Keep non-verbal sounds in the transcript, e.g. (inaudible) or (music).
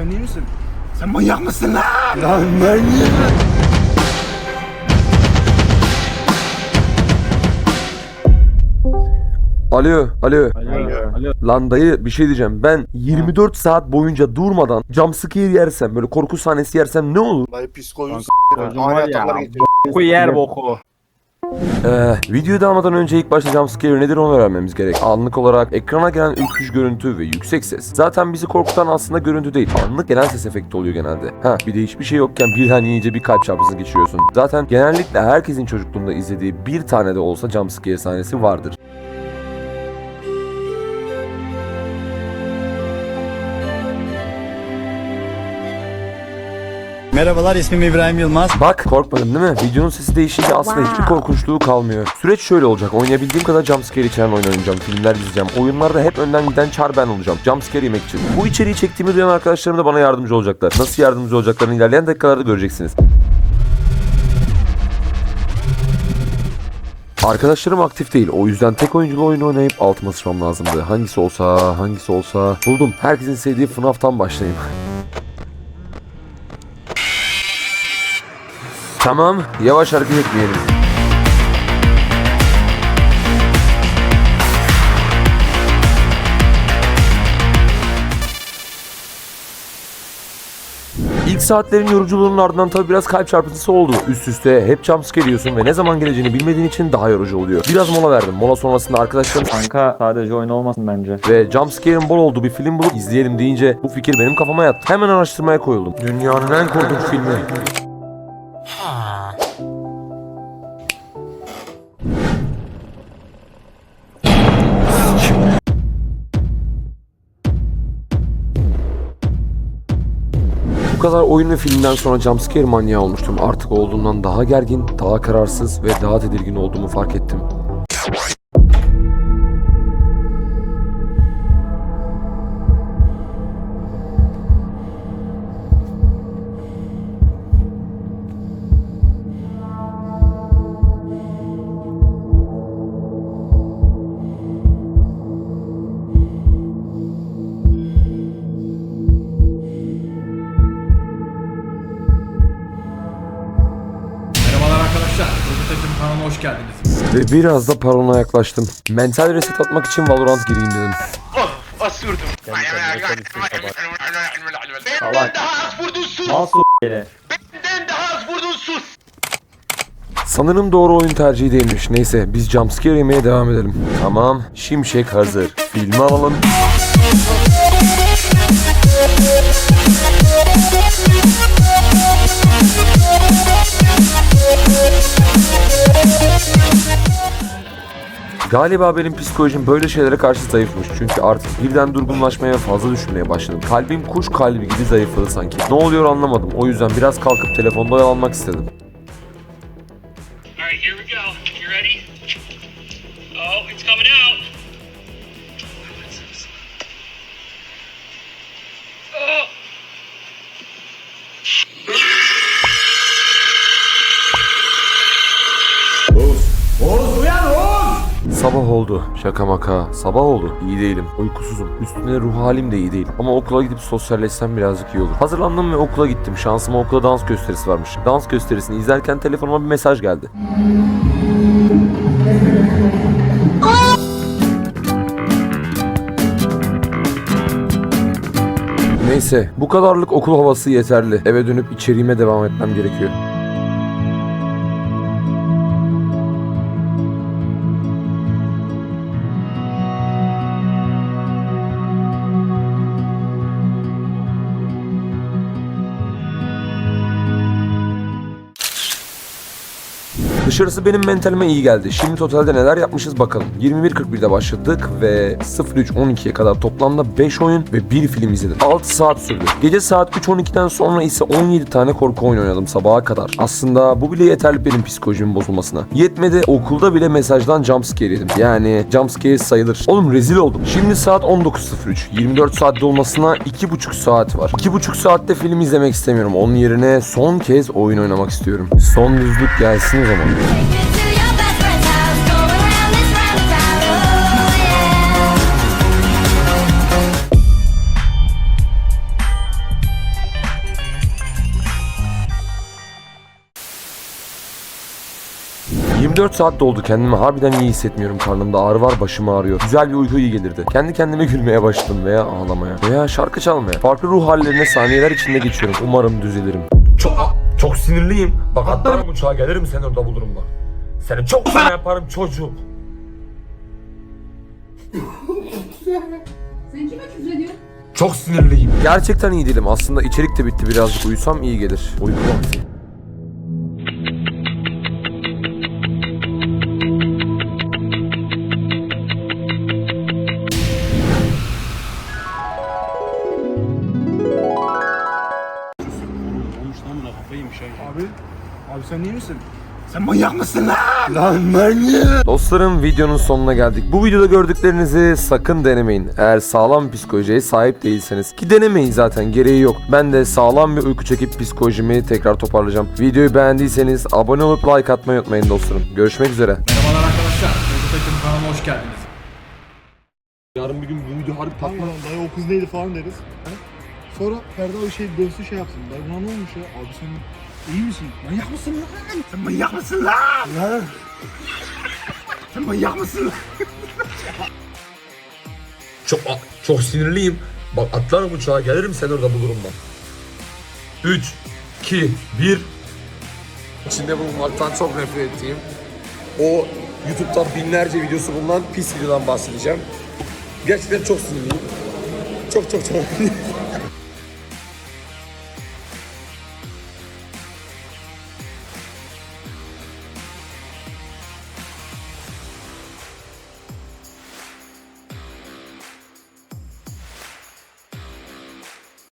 Sen iyi misin? Sen manyak mısın lan? Lan manyak. Alo, alo. Alo. Lan dayı bir şey diyeceğim. Ben 24 saat boyunca durmadan jumpscare yersem, böyle korku sahnesi yersem ne olur? Dayı psikolojisi Ani var ya. Boku yer boku. Ee, videoyu almadan önce ilk başta jumpscare nedir onu öğrenmemiz gerek. Anlık olarak ekrana gelen ürkütücü görüntü ve yüksek ses. Zaten bizi korkutan aslında görüntü değil. Anlık gelen ses efekti oluyor genelde. Ha bir de hiçbir şey yokken birden iyice bir kalp çarpısı geçiriyorsun. Zaten genellikle herkesin çocukluğunda izlediği bir tane de olsa jumpscare sahnesi vardır. Merhabalar ismim İbrahim Yılmaz. Bak korkmadın değil mi? Videonun sesi değişince aslında hiçbir korkunçluğu kalmıyor. Süreç şöyle olacak. Oynayabildiğim kadar jumpscare içeren oyun oynayacağım. Filmler izleyeceğim. Oyunlarda hep önden giden çar ben olacağım. Jumpscare yemek için. Bu içeriği çektiğimi duyan arkadaşlarım da bana yardımcı olacaklar. Nasıl yardımcı olacaklarını ilerleyen dakikalarda göreceksiniz. Arkadaşlarım aktif değil. O yüzden tek oyunculu oyun oynayıp altıma sıçmam lazımdı. Hangisi olsa, hangisi olsa. Buldum. Herkesin sevdiği FNAF'tan başlayayım. (laughs) Tamam, yavaş hareket etmeyelim. İlk saatlerin yoruculuğunun ardından tabi biraz kalp çarpıntısı oldu. Üst üste hep jumpscare yiyorsun ve ne zaman geleceğini bilmediğin için daha yorucu oluyor. Biraz mola verdim. Mola sonrasında arkadaşlarım Kanka sadece oyun olmasın bence. ve jumpscare'in bol olduğu bir film bulup izleyelim deyince bu fikir benim kafama yattı. Hemen araştırmaya koyuldum. Dünyanın en korkunç filmi. Bu kadar oyun ve filmden sonra jumpscare manyağı olmuştum. Artık olduğundan daha gergin, daha kararsız ve daha tedirgin olduğumu fark ettim. Röportajım kanalına hoş geldiniz. Ve biraz da parona yaklaştım. Mental reset atmak için Valorant gireyim dedim. Asürdüm. Salak. Benden daha az vurdun sus. Nasıl? Benden daha az vurdun sus. Sanırım doğru oyun tercihi değilmiş. Neyse biz jumpscare yemeye devam edelim. Tamam, şimşek hazır. Filmi alalım. Galiba benim psikolojim böyle şeylere karşı zayıfmış. Çünkü artık birden durgunlaşmaya ve fazla düşünmeye başladım. Kalbim kuş kalbi gibi zayıfladı sanki. Ne oluyor anlamadım. O yüzden biraz kalkıp telefonda oyalanmak istedim. Sabah oldu. Şaka maka. Sabah oldu. İyi değilim. Uykusuzum. Üstüne ruh halim de iyi değil. Ama okula gidip sosyalleşsem birazcık iyi olur. Hazırlandım ve okula gittim. Şansıma okulda dans gösterisi varmış. Dans gösterisini izlerken telefonuma bir mesaj geldi. Neyse, bu kadarlık okul havası yeterli. Eve dönüp içeriğime devam etmem gerekiyor. Dışarısı benim mentalime iyi geldi. Şimdi totalde neler yapmışız bakalım. 21.41'de başladık ve 03.12'ye kadar toplamda 5 oyun ve 1 film izledim. 6 saat sürdü. Gece saat 3.12'den sonra ise 17 tane korku oyunu oynadım sabaha kadar. Aslında bu bile yeterli benim psikolojimin bozulmasına. Yetmedi okulda bile mesajdan jumpscare yedim. Yani jumpscare sayılır. Oğlum rezil oldum. Şimdi saat 19.03. 24 saatte olmasına 2.5 saat var. 2.5 saatte film izlemek istemiyorum. Onun yerine son kez oyun oynamak istiyorum. Son düzlük gelsin o zaman. 24 saat doldu. Kendimi harbiden iyi hissetmiyorum karnımda. Ağrı var başım ağrıyor. Güzel bir uyku iyi gelirdi. Kendi kendime gülmeye başladım veya ağlamaya veya şarkı çalmaya. Farklı ruh hallerine saniyeler içinde geçiyorum. Umarım düzelirim. Çok çok sinirliyim. Bak atlarım uçağa gelirim seni orada bulurum bak. Seni çok fena yaparım çocuk. Sen kime küfür ediyorsun? Çok sinirliyim. Gerçekten iyi değilim. Aslında içerik de bitti. Birazcık uyusam iyi gelir. Uyku vakti. Abi sen iyi misin? Sen manyak mısın lan? Lan manyak. Dostlarım videonun sonuna geldik. Bu videoda gördüklerinizi sakın denemeyin. Eğer sağlam psikolojiye sahip değilseniz ki denemeyin zaten gereği yok. Ben de sağlam bir uyku çekip psikolojimi tekrar toparlayacağım. Videoyu beğendiyseniz abone olup like atmayı unutmayın dostlarım. Görüşmek üzere. Merhabalar arkadaşlar. Çocuk Takım kanalına hoş geldiniz. Yarın bir gün bu video harbi lan dayı o kız neydi falan deriz. Sonra Ferda o şey dönsün şey yapsın. Dayı buna ne olmuş ya? Abi sen iyi misin? Manyak mısın lan? Sen manyak mısın lan? Lan. Sen manyak mısın lan? Çok çok sinirliyim. Bak atlarım uçağa gelirim seni orada bulurum ben. 3 2 1 İçinde bulunmaktan çok nefret ettiğim o YouTube'da binlerce videosu bulunan pis videodan bahsedeceğim. Gerçekten çok sinirliyim. Çok çok çok.